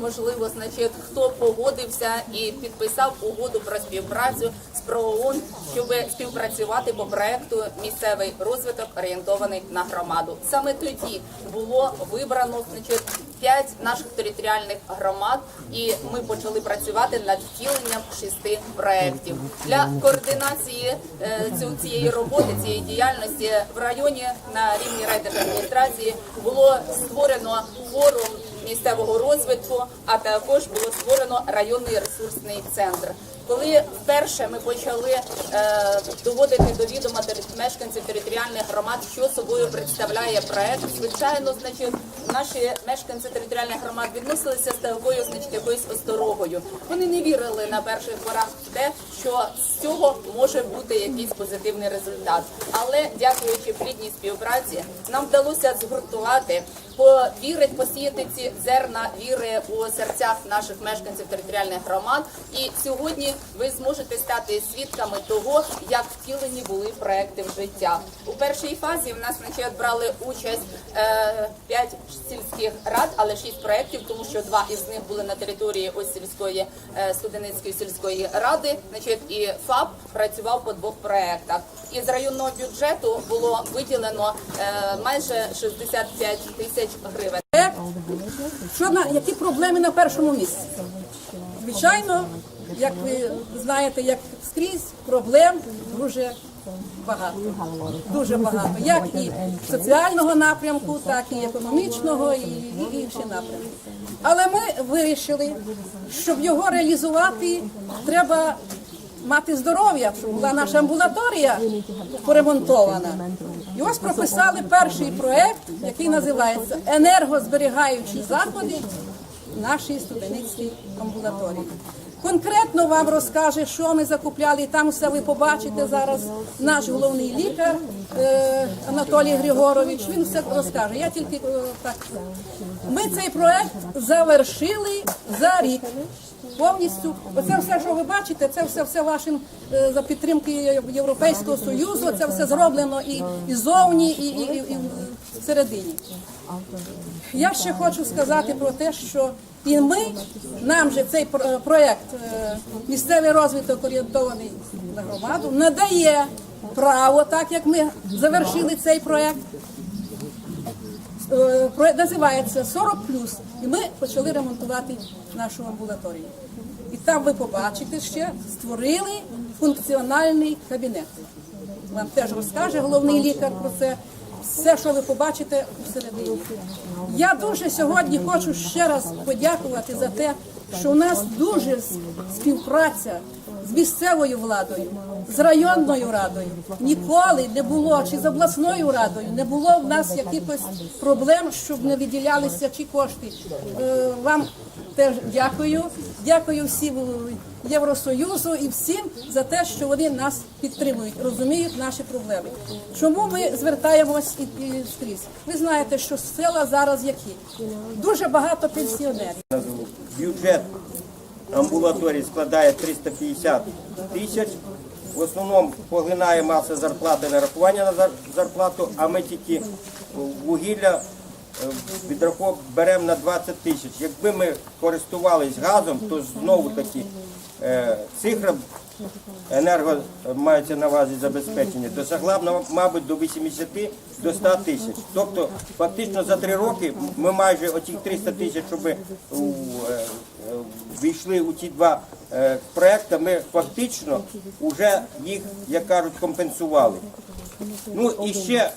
Можливо, значить, хто погодився і підписав угоду про співпрацю з ПРООН, щоб співпрацювати по проекту місцевий розвиток орієнтований на громаду. Саме тоді було вибрано значить, п'ять наших територіальних громад, і ми почали працювати над втіленням шести проєктів для координації е, цієї роботи, цієї діяльності в районі на рівні райдержадміністрації було створено форум місцевого розвитку, а також було створено районний ресурсний центр. Коли вперше ми почали е, доводити до відома мешканців територіальних громад, що собою представляє проект, звичайно, значить, наші мешканці територіальних громад відносилися з такою, значить, якоюсь осторогою. Вони не вірили на перших порах в те, що з цього може бути якийсь позитивний результат. Але дякуючи плідній співпраці, нам вдалося згуртувати повірить, посіяти ці зерна віри у серцях наших мешканців територіальних громад. І сьогодні ви зможете стати свідками того, як втілені були проекти в життя. У першій фазі в нас значить, брали участь е, п'ять сільських рад, але шість проєктів, тому що два із них були на території ось сільської е, Студеницької сільської ради. Значить, і ФАП працював по двох проектах. Із районного бюджету було виділено е, майже 65 тисяч гривень. що на які проблеми на першому місці? Звичайно, як ви знаєте, як скрізь проблем дуже багато. Дуже багато. Як і соціального напрямку, так і економічного, і, і інші напрямки. Але ми вирішили, щоб його реалізувати, треба мати здоров'я, щоб була наша амбулаторія поремонтована. І ось прописали перший проект, який називається Енергозберігаючі заходи в нашій студеницькій амбулаторії. Конкретно вам розкаже, що ми закупляли, там все ви побачите зараз. Наш головний лікар е, Анатолій Григорович. Він все розкаже. Я тільки е, так. Ми цей проект завершили за рік. Повністю, оце все, що ви бачите, це все все вашим е, за підтримки Європейського союзу. Це все зроблено і, і зовні, і, і, і, і всередині. Я ще хочу сказати про те, що і ми нам же цей про- проект е, місцевий розвиток орієнтований на громаду надає право, так як ми завершили цей проект. Е, називається 40 і ми почали ремонтувати нашу амбулаторію. І там ви побачите ще створили функціональний кабінет. Вам теж розкаже головний лікар про це. Все, що ви побачите всередині. Я дуже сьогодні хочу ще раз подякувати за те, що у нас дуже співпраця з місцевою владою, з районною радою. Ніколи не було, чи з обласною радою, не було в нас якихось проблем, щоб не виділялися чи кошти. Е, Вам теж дякую. Дякую всім Євросоюзу і всім за те, що вони нас підтримують, розуміють наші проблеми. Чому ми звертаємось і, і скрізь? Ви знаєте, що села зараз які? Дуже багато пенсіонерів. Бюджет амбулаторії складає 350 тисяч. В основному поглинає маса зарплати нарахування на зар- зарплату, а ми тільки вугілля відрахов беремо на 20 тисяч. Якби ми користувались газом, то знову таки е, цифра енерго мається на увазі забезпечення, досягла мабуть, до 80 до 100 тисяч. Тобто, фактично за три роки ми майже оті 300 тисяч, щоб е, е, війшли у ті два е, проекти, ми фактично вже їх, як кажуть, компенсували. Ну і ще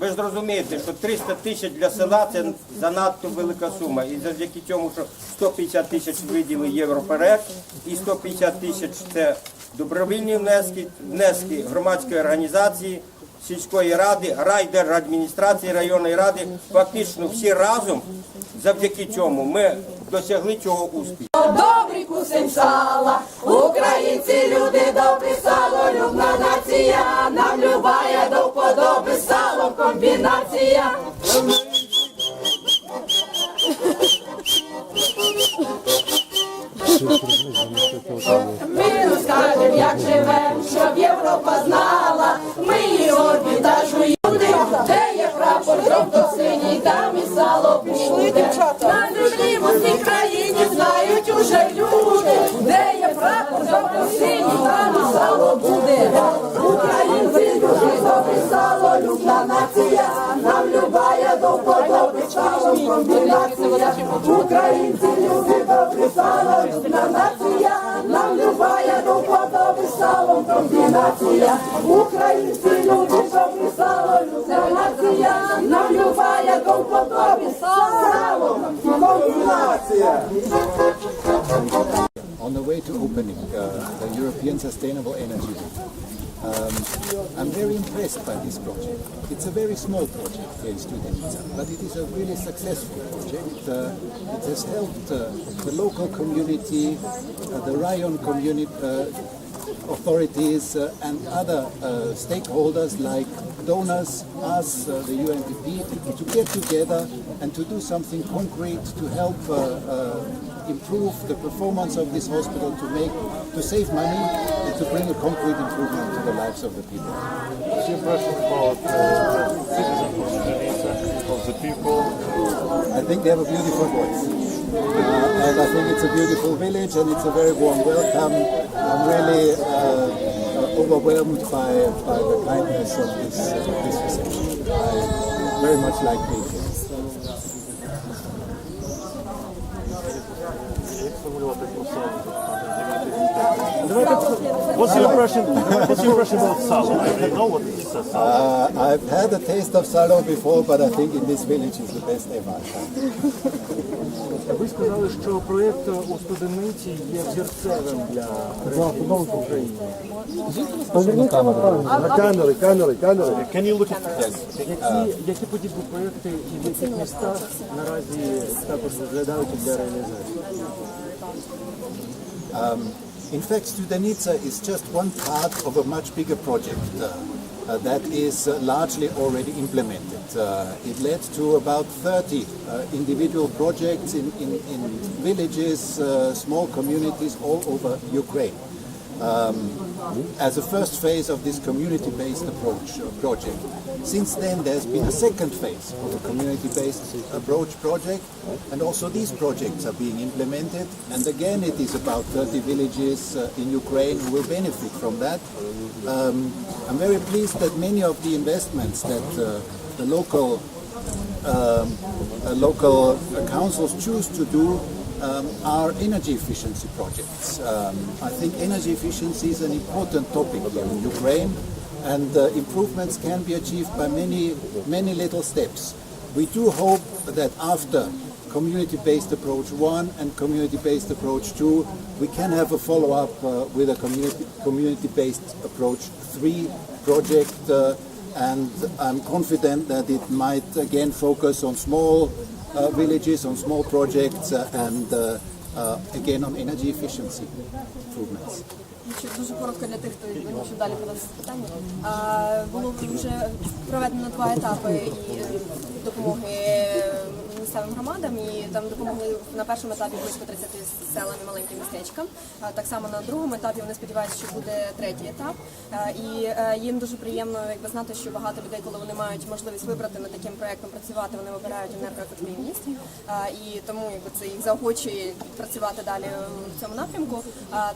ви ж розумієте, що 300 тисяч для села це занадто велика сума. І завдяки цьому, що 150 тисяч виділи європеред, і 150 тисяч це добровільні внески, внески громадської організації, сільської ради, райдержадміністрації, районної ради. Фактично всі разом завдяки цьому ми досягли цього успіху. Добрий кусень сала, українці люди добрі сало, любна нація, нам любая до вподоби сало комбінація. Ми розкажем, як живем, щоб Європа знала, ми її орбітажу Українці, люди добрі сало, людна нація, нам любая до вподоби салом комбінація. Українці, люди добрі сало, людна нація, нам любая до вподоби салом комбінація. on the way to opening uh, the European Sustainable Energy Week. Um, I'm very impressed by this project. It's a very small project here in Studenica, but it is a really successful project. Uh, it has helped uh, the local community, uh, the Rayon community, uh, authorities uh, and other uh, stakeholders like donors, us, the UNDP, to get together and to do something concrete to help improve the performance of this hospital, to make, to save money, and to bring a concrete improvement to the lives of the people. What's your impression about uh, the citizens of of the people? I think they have a beautiful voice. Uh, and I think it's a beautiful village and it's a very warm welcome. I'm really uh, uh, overwhelmed by, by the kindness of this, uh, this reception. I very much like being What's your impression? What's your impression about salo? You know what is uh, salo? Uh, I've had a taste of salo before, but I think in this village is the best ever. Ви сказали, що проєкт у студениці є взірцевим для решту в Україні. Камери, камери, камери. Can you look at Які, які подібні проєкти і в яких містах наразі також розглядають для реалізації? In fact, Studenica is just one part of a much bigger project uh, uh, that is uh, largely already implemented. Uh, it led to about 30 uh, individual projects in, in, in villages, uh, small communities all over Ukraine. Um, as a first phase of this community-based approach uh, project. Since then, there's been a second phase of a community-based approach project, and also these projects are being implemented. And again, it is about 30 villages uh, in Ukraine who will benefit from that. Um, I'm very pleased that many of the investments that uh, the local um, local councils choose to do um, are energy efficiency projects. Um, I think energy efficiency is an important topic here in Ukraine, and uh, improvements can be achieved by many, many little steps. We do hope that after community-based approach one and community-based approach two, we can have a follow-up uh, with a community, community-based approach three project uh, and I'm confident that it might again focus on small villages, on small projects, uh, and uh, uh, again on energy efficiency improvements. Ще дуже коротко для тих, хто що далі подав питання. А, було вже проведено два етапи і е, допомоги місцевим громадам. І там допомогли на першому етапі близько 30 селам і маленьким містечкам. Так само на другому етапі вони сподіваються, що буде третій етап. І е, їм дуже приємно якби знати, що багато людей, коли вони мають можливість вибрати над таким проектом працювати, вони вибирають енергоефективність. І тому якби це їх заохочує працювати далі в цьому напрямку.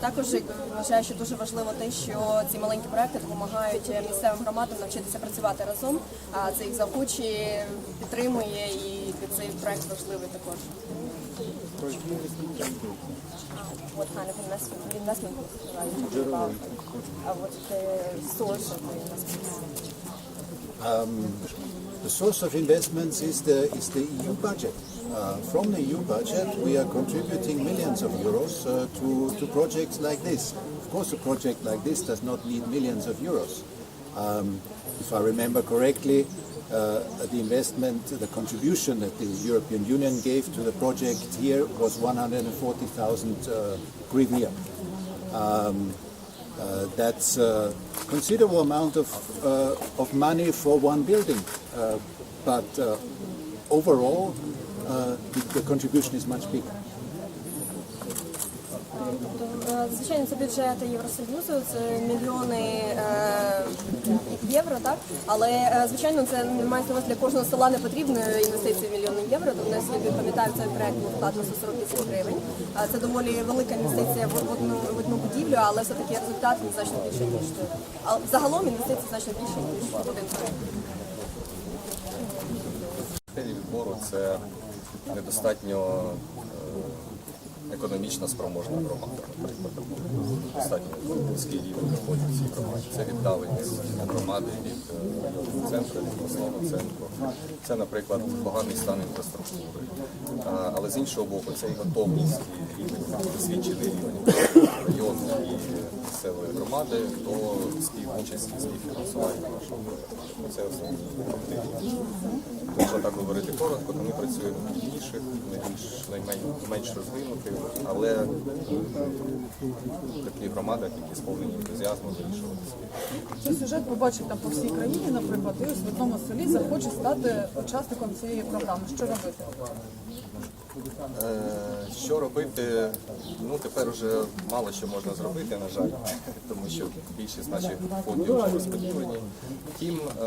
Також якби вважаю, що дуже важливо те, що ці маленькі проекти допомагають місцевим громадам навчитися працювати разом. А це їх заохочує, підтримує і цей проект with the. Uh, what kind of investment, investment are you talking about? Uh, what's the source of the investments? Um, the source of investments is the, is the EU budget. Uh, from the EU budget, we are contributing millions of euros uh, to, to projects like this. Of course, a project like this does not need millions of euros. Um, if I remember correctly, the investment, the contribution that the European Union gave to the project here was 140,000 uh, hryvnia. Um, uh, that's a considerable amount of, uh, of money for one building, uh, but uh, overall, uh, the, the contribution is much bigger. Звичайно, це бюджет Євросоюзу, це мільйони е, євро, так але е, звичайно це не має на для кожного села не потрібно інвестиції в мільйони євро. Тобто, наскільки пам'ятаю, цей проект був вкладено 140 тисяч гривень. Це доволі велика інвестиція в одну в одну будівлю, але все таки результат значно більше ніж а загалом інвестиції значно більше ніж один проект. Відбору це недостатньо е, економічно спроможна громада. Достатньо низький рівень доходів цій громаді. Це віддаленість громади від е, центру, від обласного центру. Це, наприклад, поганий стан інфраструктури. Але з іншого боку, це і готовність і рівень, досвідчений рівень району і місцевої громади до співучасті, співфінансування. Це мотиви. Якщо так говорити коротко, то ми працюємо в найбільш наймен- менш розвинутих, але е, таких громадах, які сповнені ентузіазму вирішувати. Цей сюжет побачить там по всій країні, наприклад, і ось в одному селі захоче стати учасником цієї програми. Що робити? Е, Що робити? Ну тепер вже мало що можна зробити, на жаль, тому що більшість наших фондів вже розподілені. Втім, е,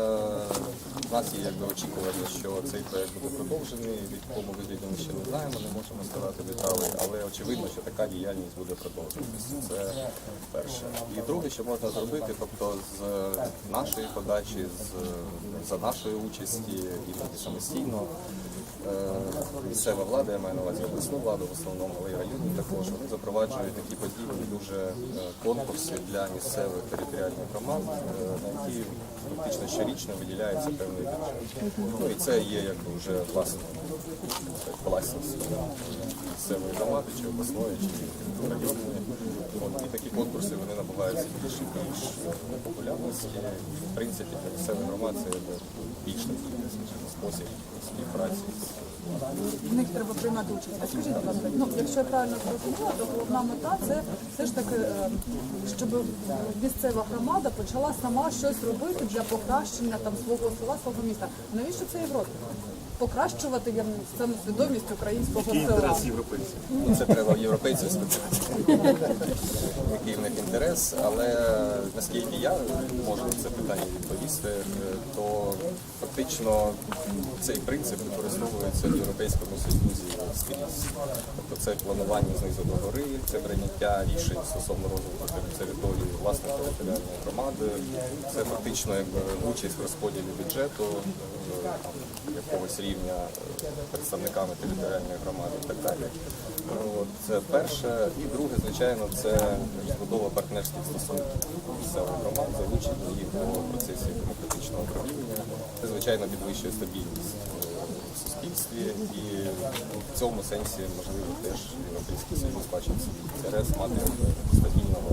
в нас є якби очікування, що цей проект буде продовжений. В якому вигляді ми ще не знаємо, не можемо сказати деталі, але очевидно, що така діяльність буде продовжуватися. Це перше. І друге, що можна зробити, тобто з нашої подачі, з за нашої участі і самостійно. Е, місцева влада, я маю на увазі обласну владу в основному, але й районні також, вони запроваджують такі подібні дуже е, конкурси для місцевих територіальних громад, е, на які фактично щорічно виділяється певний бюджет. Ну і це є якби вже власне власність місцевої громади, чи обласної, чи районної. І такі конкурси вони набуваються більш і більш популярності. В принципі, для місцевих громад це більш спосіб співпраці В них треба приймати участь. А скажіть, будь ласка, ну якщо я правильно зрозуміла, то головна мета це все ж таки, е, щоб місцева громада почала сама щось робити для покращення там свого села, свого міста. Навіщо це Європі? Покращувати я самосвідомість українського села. Ну, Це треба в європейців спитати, який в них інтерес. Але наскільки я можу на це питання відповісти, е, то фактично цей принцип використовується в Європейському Союзі скрізь. Тобто це планування знизу до гори, це прийняття рішень стосовно розвитку території власної територіальної громади. Це фактично якби участь в розподілі бюджету е, там, якогось рівня е, представниками територіальної громади і так далі. От, це перше. І друге, звичайно, це збудова партнерських стосунків місцевих громад, залучення їх до процесів демократичного управління. Це, звичайно, підвищує стабільність е, в суспільстві і в цьому сенсі можливо теж Європейський Союз бачить свій інтерес мати стабільного